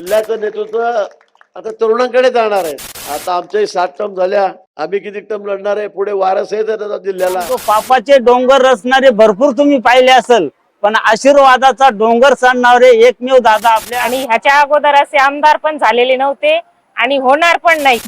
जिल्ह्याचं नेतृत्व आता तरुणांकडे जाणार आहे. आता आमच्याही सात टर्म झाल्या. आम्ही किती टर्म लढणार आहे? पुढे वारस आहे आता जिल्ह्याला. तो पापाचे डोंगर रचणारे भरपूर तुम्ही पाहिले असेल पण आशीर्वादाचा डोंगर चढणारे एकमेव दादा आपल्या आणि ह्याच्या अगोदर असे आमदार पण झालेले नव्हते आणि होणार पण नाही.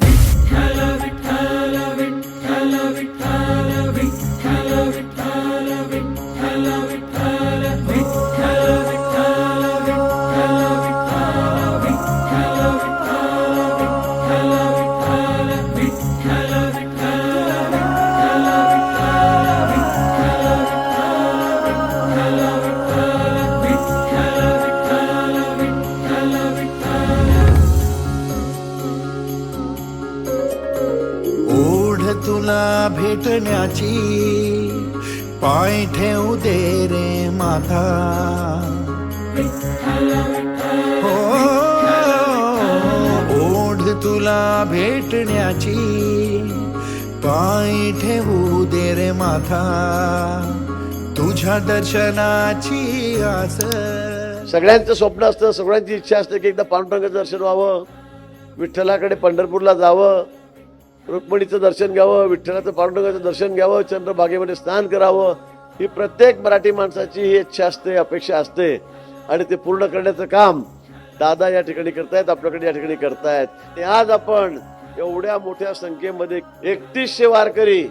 तुला भेटण्याची. पाय ठेवू दे रे माथा. हो ओढ तुला भेटण्याची. पाय ठेवू दे रे माथा. तुझ्या दर्शनाची आस. सगळ्यांचं स्वप्न असतं सगळ्यांची इच्छा असते की एकदा पांडुरंगाचं दर्शन व्हावं विठ्ठलाकडे पंढरपूरला जावं. रुक्मिणीचं दर्शन घ्यावं विठ्ठलाचं पांडुरंगाचं दर्शन घ्यावं चंद्रभागेमध्ये स्नान करावं ही प्रत्येक मराठी माणसाची ही इच्छा असते अपेक्षा असते. आणि ते पूर्ण करण्याचं काम दादा या ठिकाणी करतायत आपल्याकडे या ठिकाणी करतायत. आणि आज आपण एवढ्या मोठ्या संख्येमध्ये एकतीसशे वारकरी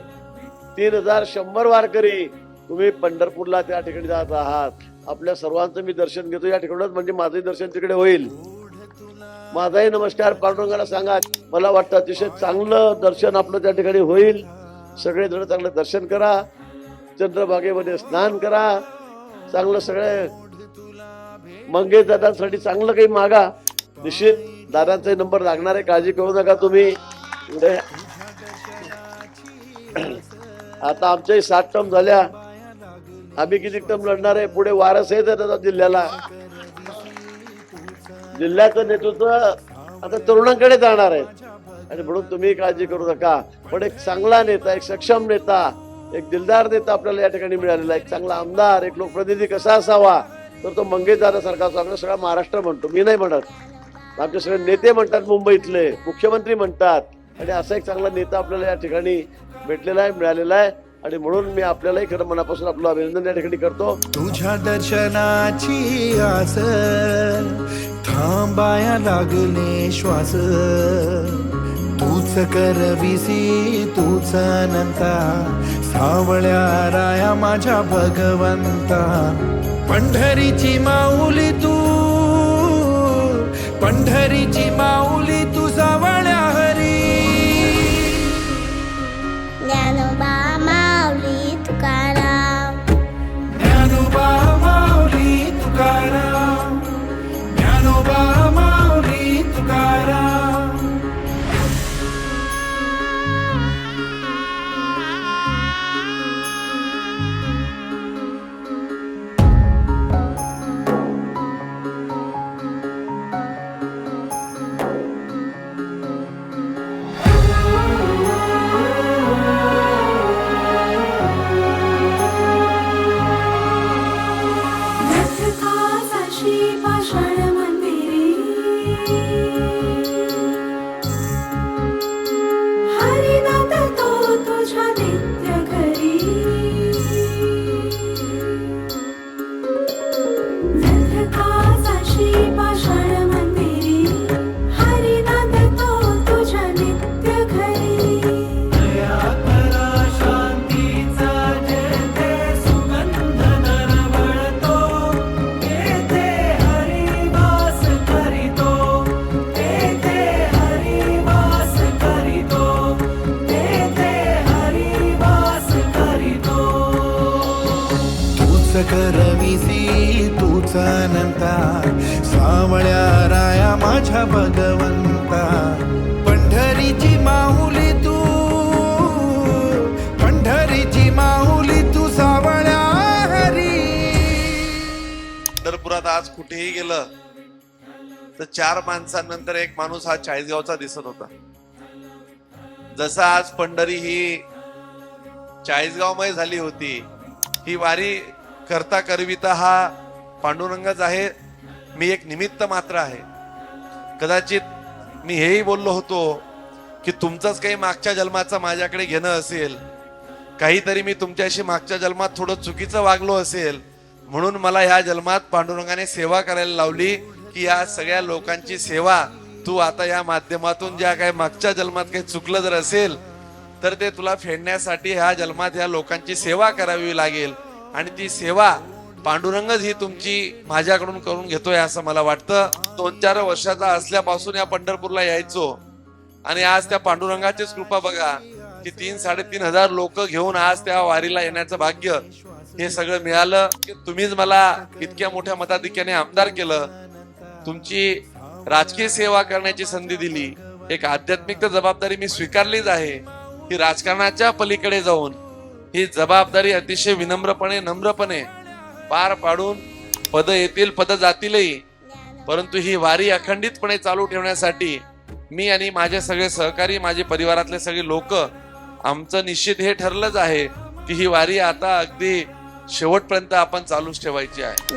तीन हजार शंभर वारकरी तुम्ही पंढरपूरला त्या ठिकाणी जात आहात. आपल्या सर्वांचं मी दर्शन घेतो. या ठिकाणच म्हणजे माझंही दर्शन तिकडे होईल. माझाही नमस्कार पांडुरंगाला सांगा. मला वाटतं अतिशय चांगलं दर्शन आपलं त्या ठिकाणी होईल. सगळे जण चांगलं दर्शन करा. चंद्रभागेमध्ये स्नान करा. चांगलं सगळे मंगेश दादांसाठी चांगलं काही मागा. निश्चित दादांचा नंबर लागणार आहे. काळजी करू नका तुम्ही. पुढे. आता आमच्याही सात टर्म झाल्या. आम्ही किती टर्म लढणार आहे? पुढे वारस आहे दादा जिल्ह्याला. जिल्ह्याचं नेतृत्व आता तरुणांकडे जाणार आहे. आणि म्हणून तुम्ही काळजी करू नका. पण एक चांगला नेता एक सक्षम नेता एक दिलदार नेता आपल्याला या ठिकाणी मिळालेला आहे. एक चांगला आमदार एक लोकप्रतिनिधी कसा असावा तर तो मंगेश सारखा असावा सगळा महाराष्ट्र म्हणतो. मी नाही म्हणत. आमचे सगळे नेते म्हणतात मुंबईतले मुख्यमंत्री म्हणतात. आणि असा एक चांगला नेता आपल्याला या ठिकाणी भेटलेला आहे मिळालेला आहे. आणि म्हणून मी आपल्यालाही खरं मनापासून आपलं अभिनंदन या ठिकाणी करतो. तुझ्या दर्शनाची आस थांबाया लागले श्वास. तूच करविसी तूच अनंता. सावळ्या राया माझ्या भगवंता. पंढरीची माऊली तू पंढरीची माऊली तूच करविसी तूच अनंता सावळ्या राया माझ्या भगवंता. पंढरीची माऊली तू पंढरीची माऊली तू सावळ्या हरी. पंढरपुरात आज कुठेही गेलं तर चार माणसांनंतर एक माणूस हा चाळीसगावचा दिसत होता. जसा आज पंढरी ही चाळीसगावमध्ये झाली होती ही वारी करता करविता हा पांडुरंगच आहे. मी एक निमित्त मात्र आहे. कदाचित मी हेही बोललो होतो की तुमचंच काही मागच्या जन्माचं माझ्याकडे घेणं असेल. काहीतरी मी तुमच्याशी मागच्या जन्मात थोडं चुकीचं वागलो असेल. म्हणून मला ह्या जन्मात पांडुरंगाने सेवा करायला लावली की या सगळ्या लोकांची सेवा. तू आता या माध्यमातून ज्या काही मागच्या जन्मात काही चुकलं जर असेल तर ते तुला फेडण्यासाठी ह्या जन्मात ह्या लोकांची सेवा करावी लागेल. आणि ती सेवा पांडुरंगच ही तुमची माझ्याकडून करून घेतोय असं मला वाटतं. दोन चार वर्षाचा असल्यापासून या पंढरपूरला यायचो. आणि आज त्या पांडुरंगाचीच कृपा बघा की तीन साडेतीन हजार लोक घेऊन आज त्या वारीला येण्याचं भाग्य हे सगळं मिळालं. की तुम्हीच मला इतक्या मोठ्या मताधिक्याने आमदार केलं. तुमची राजकीय सेवा करण्याची संधी दिली. एक आध्यात्मिक जबाबदारी मी स्वीकारलीच आहे. की राजकारणाच्या पलीकडे जाऊन ही जबाबदारी अतिशय विनम्रपणे नम्रपणे पार पाडून पद येतील पद जातीलही. परंतु ही वारी अखंडितपणे चालू ठेवण्यासाठी मी आणि माझे सगळे सहकारी माझे परिवारातले सगळे लोक आमचं निश्चित हे ठरलंच आहे की ही वारी आता अगदी शेवटपर्यंत आपण चालूच ठेवायची आहे.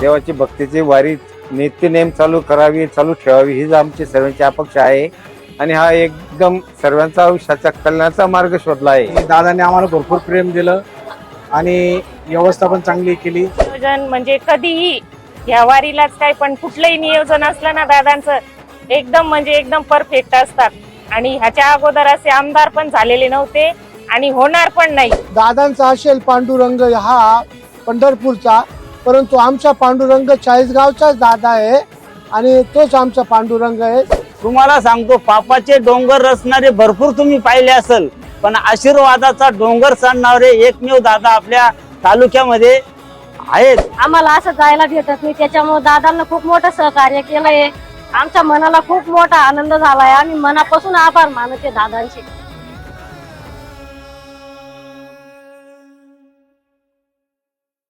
देवाची भक्तीची वारी नित्यनेम चालू करावी चालू ठेवावी हीच आमची सर्वांची अपेक्षा आहे. आणि हा एकदम सर्वांचा आयुष्याचा कल्याणाचा मार्ग शोधला आहे. दादाने आम्हाला भरपूर प्रेम दिलं आणि व्यवस्था पण चांगली केली. नियोजन म्हणजे कधीही ह्या वारीलाच काय पण कुठलंही नियोजन असलं ना दादांचं एकदम म्हणजे एकदम परफेक्ट असतात. आणि ह्याच्या अगोदर असे आमदार पण झालेले नव्हते आणि होणार पण नाही. दादांचा असेल पांडुरंग हा पंढरपूरचा परंतु आमचा पांडुरंग चाळीसगावचाच दादा आहे आणि तोच आमचा पांडुरंग आहे. तुम्हाला सांगतो पापाचे डोंगर रचणारे भरपूर तुम्ही पाहिले असेल पण आशीर्वादाचा डोंगर चढणारे एकमेव दादा आपल्या तालुक्यामध्ये आहेत. आम्हाला असं जायला भेटत नाही त्याच्यामुळे दादांना खूप मोठं सहकार्य केलंय. आमच्या मनाला खूप मोठा आनंद झालाय. आम्ही मनापासून आभार मानते दादांचे.